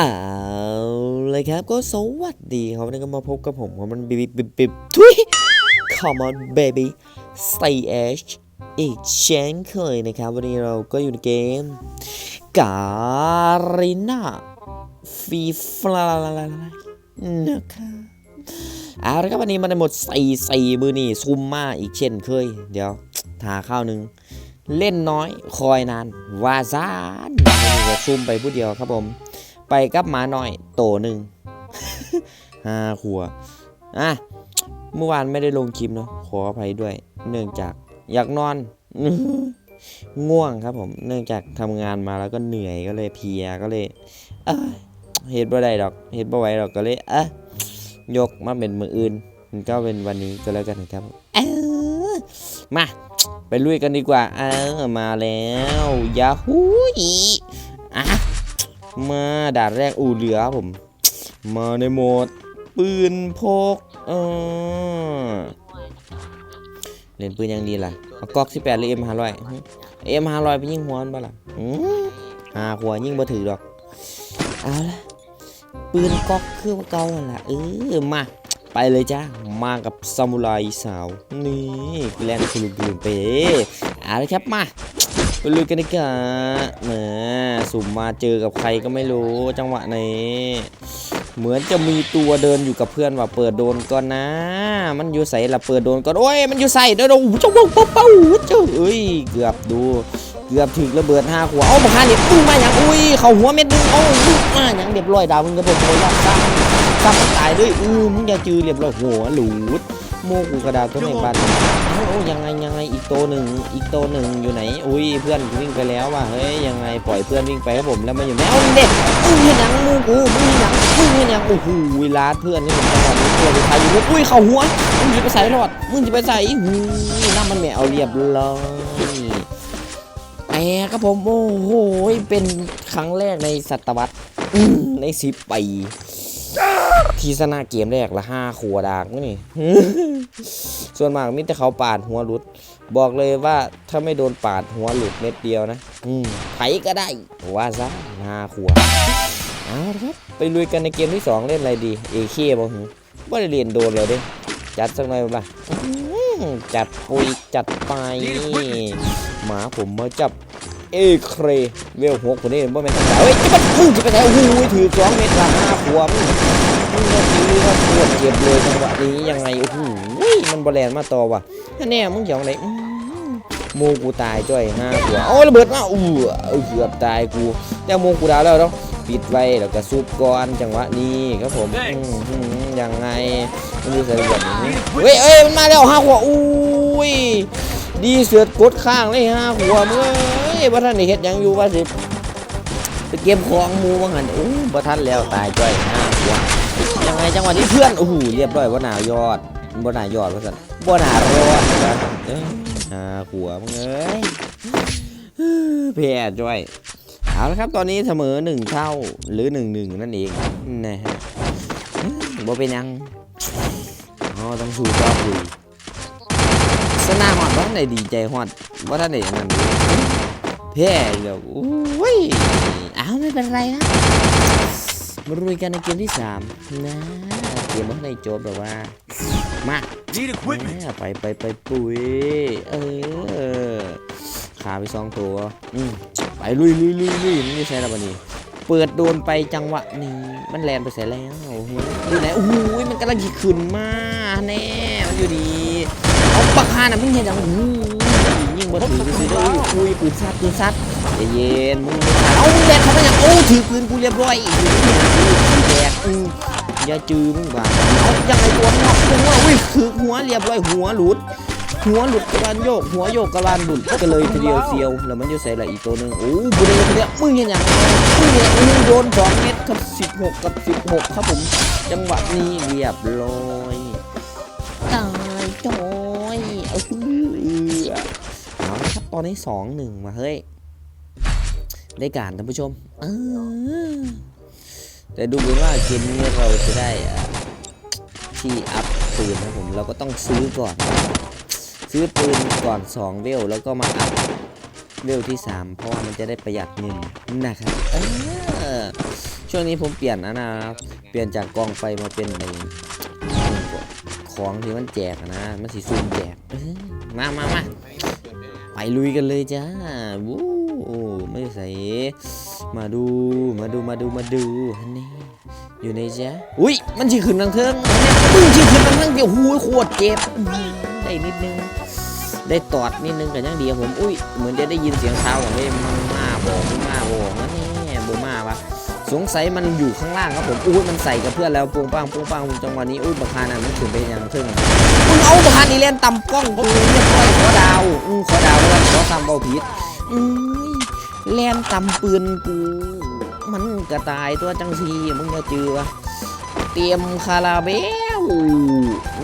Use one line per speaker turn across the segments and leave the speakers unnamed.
เอาเลยครับก็สวัสดีครับวันนี้ก็มาพบกับผมครับมันบิบบิบบิบทุย Come on baby stay edge อีกเช่นเคยนะครับ วันนี้เราก็อยู่ในเกมการิน่าฟีฟลานะครับเอาละครับวันนี้มันหมดใส่ใส่มือนี่ซุมมาอีกเช่นเคย เดี๋ยวทาข้าวหนึ่งเล่นน้อยคอยนานวาซานซุ่มไปผู้เดียวครับผม ไปกับหมาหน่อยโตหนึ่งห้าขัวอะเมื่อวานไม่ได้ลงคลิปเนาะขออภัยด้วย เนื่องจากอยากนอน ง่วงครับผม เนื่องจากทำงานมาแล้วก็เหนื่อยก็เลยเพียก็เลยเฮ็ดบ่ได้ดอกเฮ็ดบ่ไหวดอกก็เลยเอะยกมาเป็นมืออื่นมันก็เป็นวันนี้ก็แล้วกันครับมา ไปลุยกันดีกว่าเออมาแล้วยาฮูอีอะ มาด่านแรกอู่เรือครับผม มาในโหมด ปืนพกเออเล่นปืนยังดีล่ะเอากอกสิบแปดหรือเอ็มห้าร้อยเอ็มห้าร้อยไปยิงหัวมันบ้าล่ะอืมหาหัวยิงบ่ถือดอก เอาละปืนก๊อกคือว่าเก่าล่ะเออมาไปเลยจ้ามากับซามูไรสาว นี่แลนคุลุกลุนเปเอาละครับมา ไปลุยกันดีกว่าแหมสุ่มมาเจอกับใครก็ไม่รู้จังหวะนี้ เหมือนจะมีตัวเดินอยู่กับเพื่อนว่าเปิดโดนก่อนนะ มันอยู่ใส่ละเปิดโดนก่อนโอ้ยมันอยู่ใส่เด้อโอ้โหเจ้าเป้าเป้าเป้าเจ้าเอ้ยเกือบดูเกือบถึงระเบิดห้าหัวเอ้าบักฮาเนี่ยปุ้งมาอย่างอุ้ยเขาหัวเม็ดนึงเอ้าปุ้งมาอย่างเรียบร้อยดาวมึงกระโดดโอยยักซ้ำซ้ำตายด้วยอือมึงอย่าจือเรียบร้อยหัวหลุดโมกูกระดาษตัวในบ้าน เอ้ยังไงยังไงอีกตัวหนึ่งอีกตัวหนึ่งอยู่ไหน อุ้ยเพื่อนวิ่งไปแล้วว่ะเฮ้ยยังไงปล่อยเพื่อนวิ่งไปครับผมแล้วมาอยู่แนวเด็ดมึงเห็นยังมูกูมึงเห็นยังมึงเห็นยังโอ้โหลาดเพื่อนนี่ผมจังหวะนี้เพื่อนไปทยอยู่อุ้ยเข้าหัวมึงจะไปใส่รอดมึงจะไปใส่หูน้ำมันแหมวเรียบร้อยแอร์ครับผมโอ้โหเป็นครั้งแรกในศตวรรษในสิบปี ที่ชนะเกมแรกละห้าขัวดากนี่ ส่วนมากมิแต่เขาปาดหัวหลุด บอกเลยว่าถ้าไม่โดนปาดหัวหลุดเม็ดเดียวนะอืมไผก็ได้ ว่าซะห้าขัวเอาละครับไปลุยกันในเกมที่สองเล่นอะไรดีเอเคบ่หือว่าได้เรียนโดนเลยเด้จัดสักหน่อยบ่ล่ะอืมจัดปุยจัดไปหมาผมมาจับ เอเครเวลหกคนนี้ว่าเป็นทางไหนเฮ้ยจะมันพุ่งจะไปไหนโอ้โหถือสองเมตรละห้าขวบมึงจะซื้อก็ปวดเจ็บเลยจังหวะนี้ยังไงโอ้โหมันบอลแลนมาต่อว่ะแน่มึงจะเอาไหนอื้อโมกูตายจ้อยห้าขวบโอ้ยระเบิดมาอู้เอาเกือบตายกูแต่โมกูดาวแล้วเนาะปิดไว้แล้วก็ซุบก่อนจังหวะนี้ครับผมอื้อหือยังไงมันดูใส่แบบนี้เฮ้ยเอ้ยมันมาแล้วห้าขวบอุ้ยดีเสือดกดข้างเลยฮะหัวมึงเอ้ ยบ่ทันได้เฮ็ดหยังอยู่ว่าสิไปเก็บของหมูว่างั้นอู้บ่ทันแล้วตายจ้อยห้าหัวยังไงจังหวะนี้เพื่อนโอ้โหเรียบร้อยบ่น่ายอดบ่น่ายอดว่าซั่นบ่น่ารอดว่าเอ้ยห้าหัวมึงเอ้ยแพ้จ้อยเอาละครับตอนนี้เสมอหนึ่งเท่าหรือหนึ่งหนึ่งนั่นเองนะฮะบ่เป็นยังอ๋อต้องสู้ต่ออยู่สนาฮอดว่าท่านไหนดีใจฮอดว่าท่านไหนนนั้น แพ้อีกแล้วอุ้ยอ้าวไม่เป็นไรนะมาลุยกันในเกมที่สามนะเกมว่าท่านไหนจบแบบว่ามา
Need equipment.
แม่ไปไปไปปุ๋ยเออขาไปสองตัวอืมไปลุยลุยลุยลุยมันไม่ใช่แล้ววันนี้เปิดโดนไปจังหวะนี้มันแลนไปเสียแล้วโอ้โหอยู่ไหนโอ้โหมันกำลังขี่ขึ้นมาแน่มันอยู่ดีเอาปากคาน่ะมึงเห็นยังโอ้ โหยิงบอถือถือเลยคุยปืนซัดปืนซัดเย็นมึงไม่ทันเอามึงแลนเขาไปยังโอ้ถือปืนกูเรียบร้อยแดกอืออย่าจือมึงบ้าเอายังไงตัวมึงออกตัวมึงออกอุ้ยคือหัวเรียบร้อยหัวหลุดหัวหลุดกระลานโยกหัวโยกกระลานหลุดก็เลยทีเดียวเซียวแล้วมันจะใส่อะไรอีกตัวหนึ่งโอ้บุเรทีเดียมึงเห็นอย่างมึงเห็นมึงโดนสองเม็ดกับสิบหกกับสิบหกครับผม จังหวะนี้เรียบร้อย อาละครับตอนนี้สองหนึ่งมาเฮ้ย ได้การท่านผู้ชมเออแต่ดูเหมือนว่าเกมนี้เราจะได้ที่อัพปืนนะผมเราก็ต้องซื้อก่อน ซื้อปืนก่อน 2 เวลแล้วก็มาอัพเวลที่ 3 เพราะว่ามันจะได้ประหยัดเงินนะครับเออช่วงนี้ผมเปลี่ยนนะนะครับ เปลี่ยนจากกองไฟมาเป็นไอ้ของที่มันแจกนะ มันสีซูมแจกมามามา ไปลุยกันเลยจ้าวู้ไม่ใส่ มาดู มาดู มาดู มาดูฮันนี่อยู่ในจ้าอุ้ย มันฉีขึ้นทางเทิงมึงฉีขึ้นทางเทิงเดี๋ยวหูยโคตรเจ็บ ได้นิดนึง ได้ตอดนิดนึงกับยังดีผม อุ้ย เหมือนจะได้ยินเสียงเท้าของเล่มมาบอกมังมาบอกนั่นแน่ สงสัยมันอยู่ข้างล่างครับผมอุ้ยมันใส่กับเพื่อนแล้วปุ้งปังปุ้งปังจังหวะนี้อุ้ยบักคาน่ะมันขึ้นไปยังซึ่งมึงเอาบักคานี่เล่นต่ำกล้องกูเรียบร้อยขอดาวอือขอดาวแล้วขอทำเบาผิดอือเล่นต่ำปืนกูมันกระตายตัวจังสีมึงจะเจือเตรียมคาราเบล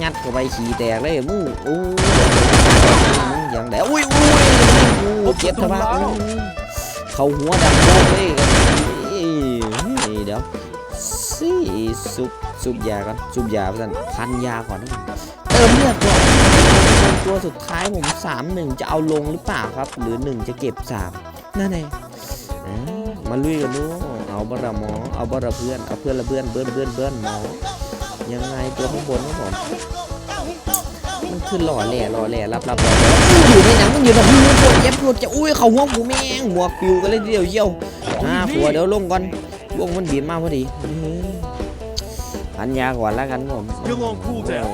งัดเข้าไปขี่แตกเลยมึงโอ้ยอย่างแดอุ้ยอุ้ยอุ้ยเจ็บทำไมอุ้ยเขาหัวดำโบกเลยกันเอ้ยเดี๋ยว สิซุปซุปยาก่อนซุปยาพื่อนพันยาก่อนนะเติมเลือดก่อนตัวสุดท้ายผมสามหนึ่งจะเอาลงหรือเปล่าครับ หรือหนึ่งจะเก็บสามนั่นเองมาลุยกันดูเอาบาระหมอเอาบาระเพื่อนเอาเพื่อนละเพื่อนเบิ้นเบิ้นเบิ้นหมอยังไงตัวข้างบนครับผมมันคือหล่อแหล่หล่อแหล่รับรับหล่อยู่ในหนังมันอยู่แบบหูปวดเจ็บปวดจะอุ้ยเขาหัวกูแม่งหัวปิวกันเลยทีเดียวเยี่ยวอ่าหัวเดี๋ยวลงก่อน วงมันบีบมาพอดีอันยาก่อนแล้วกันผม
ยังงพูดแล้ว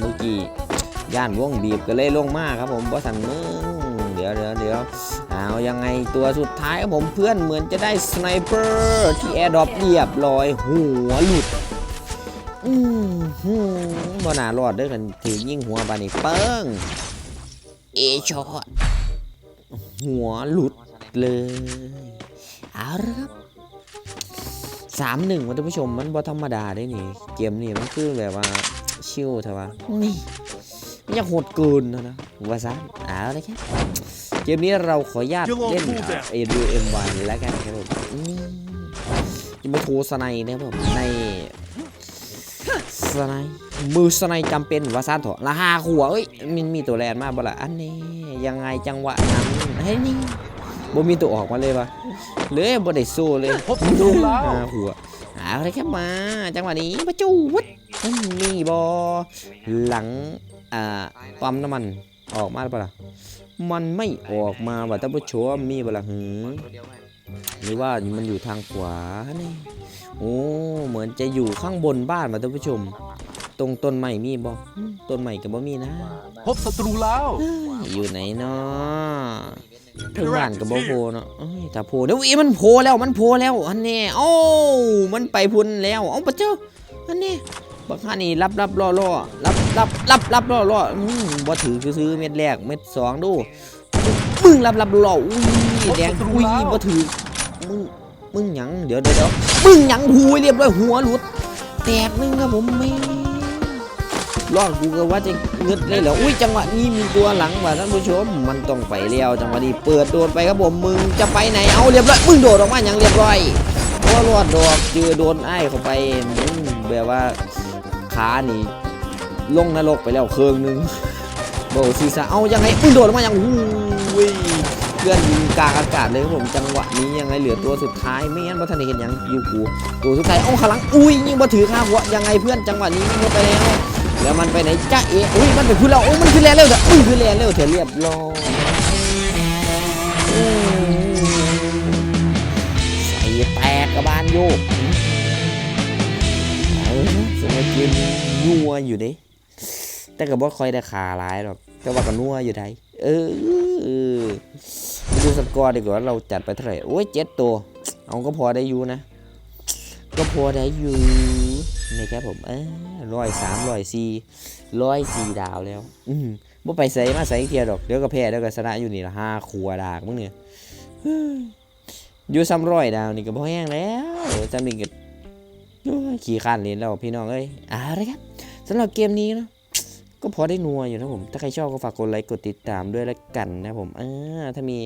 เมื่อกี้ย่านวงบีบก็เลยลงมากครับผมเพราะสั่นมึงเดี๋ยวเดี๋ยวเดี๋ยวเอายังไงตัวสุดท้ายครับผมเพื่อนเหมือนจะได้สไนเปอร์ที่แอร์ดรอปเรียบร้อยหัวหลุดอืมหืมบ่น่ารอดด้วยกันถือยิ่งหัวบานี่เปิ้งเอช็อตหัวหลุดเลยเอาละครับ สามหนึ่งท่านผู้ชมมันบ่ธรรมดาได้นี่ เกมนี่มันคือแบบว่าชิวเถอะวะนี่มันยังโหดเกินนะนะว่าซะเอาเลยครับเกมนี้เราขออนุญาตเล่นเอดูเอ็มวันแล้วกันครับผมนี่จะมาโทรสไนด์นะครับผมในสไนด์มือสไนด์จำเป็นว่าซ่านเถอะละห้าขัวเอ้ยมันมีตัวแลนมาบ่ละอันนี้ยังไงจังหวะนั้นเฮ้ยนี่ บ่มีตัวออกมาเลยวะเลยบ่ได้สู้เลย
พบศัตรูแล้ว
ห้าขัวเอาเลยครับมาจังหวะนี้ประจูวัดมันมีบอหลังอ่าปั๊มน้ำมันออกมาหรือเปล่ามันไม่ออกมาว่ะท่านผู้ชมมีบ่ละหือหรือว่ามันอยู่ทางขวานี่โอ้เหมือนจะอยู่ข้างบนบ้านมาท่านผู้ชม ตรงต้นไม้มีบ่อืมต้นไม้ก็บ่มีนะ
พบศัตรูแล้ว
เอ้ยอยู่ไหนเนาะ ถึงบ้านก็บ่โผล่เนาะเอ้ยถ้าโผล่เดี๋ยวอีมันโผล่แล้วมันโผล่แล้วอันนี้โอ้มันไปพุ่นแล้วเอ้าปะเจ้าอันนี้บักฮานี่รับรับล่อล่อรับรับรับรับล่อล่ออืมบ่ถือซื้อๆเม็ดแรกเม็ดสองดูมึงรับรับล่ออุ้ยแดงอุ้ยบ่ถือมึงมึงหยังเดี๋ยวเดี๋ยวเดี๋ยวมึงหยังหูยเรียบร้อยหัวหลุดแตกหนึงครับผมไม่ รอดกูก็ว่าจะเงึดเลยเหรออุ้ยจังหวะนี้มีตัวหลังว่ะท่านผู้ชมมันต้องไปเลี้ยวจังหวะนี้เปิดโดนไปครับผมมึงจะไปไหนเอาเรียบร้อยมึงโดดออกมาอย่างเรียบร้อยเพราะรอดดอกเจอโดนไอ้เข้าไปมึงแบบว่าขานี่ลงนรกไปแล้วเครื่องหนึงโบซีซ่าเอายังไงมึงโดดออกมาอย่างหูยเพื่อนยิงกลางอากาศเลยครับผมจังหวะนี้ยังไงเหลือตัวสุดท้ายไม่งั้นบัทันเห็นยังยูกูตัวสุดท้ายเอ้าข้างหลังอุ้ยยิงมาถือข้าหัวยังไงเพื่อนจังหวะนี้ยิงไปแล้ว แล้วมันไปไหนจ้าเอ๋อุ้ยมันไปพูดเราโอ้มันคือแรงเร็วเถอะอุ้ยคือแรงเร็วเถอะเรียบร้อยใส่แตกกระบาลโยกเออสมัยกมนัวอยู่ด้แต่ก็บ่ค่อยได้ขาร้ายหรอกแต่ว่าก็นัวอยู่ได้เออดูสกอร์ดีกว่าเราจัดไปเท่าไหร่โอ้ยเจ็ดตัว เอาก็พอได้อยู่นะ ก็พอได้อยู่นะครับผมเออร้อยสามร้อยสี่ร้อยสี่ดาวแล้ว อืมบ่ไปใส่มาใส่เทียดอกเดี๋ยวก็แพ้เดี๋ยวก็ชนะอยู่นี่ละห้าครัวดากมึงเนี่ยยอยู่ซ้ำร้อยดาวนี่ก็พอแห้งแล้วจำนี่ก็ขี่ข้านเล่นแล้วพี่น้องเอ้ยอะไรครับสำหรับเกมนี้เนาะก็พอได้นัวอยู่นะผม ถ้าใครชอบก็ฝากกดไลค์กดติดตามด้วยแล้วกันนะผมอ่าถ้ามี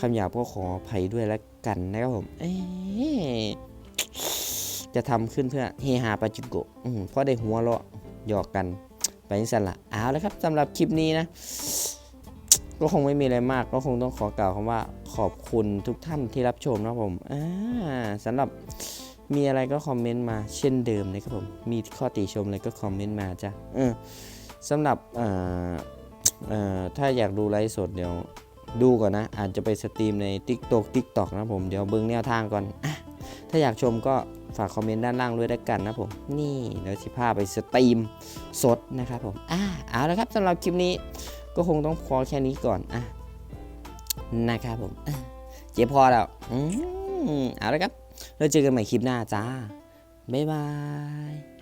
คำหยาบก็ขออภัยด้วยแล้วกันนะครับผมเอ๊ จะทำขึ้นเพื่อเฮฮาปาจิโกะเพราะได้หัวเราะหยอกกันไปนิสันละเอาแล้วครับสำหรับคลิปนี้นะ ก็คงไม่มีอะไรมาก ก็คงต้องขอกล่าวคำว่าขอบคุณทุกท่านที่รับชมนะผมอ่าสำหรับมีอะไรก็คอมเมนต์มาเช่นเดิมนะครับผม มีข้อติชมอะไรก็คอมเมนต์มาจ้ะเออสำหรับเอ่อเอ่อถ้าอยากดูไลฟ์สดเดี๋ยวดูก่อนนะ อาจจะไปสตรีมใน TikTok TikTok นะผม เดี๋ยวเบิ้งแนวทางก่อนอะ ถ้าอยากชมก็ฝากคอมเมนต์ด้านล่างด้วยด้วกันนะผม นี่เดี๋ยวสิพาไปสตรีมสดนะครับผม อะเอาละครับสำหรับคลิปนี้ก็คงต้องพอแค่นี้ก่อนอะนะครับผมเจ๊พอแล้วอืมเอาละครับแล้วเจอกันใหม่คลิปหน้าจ้า บ๊ายบาย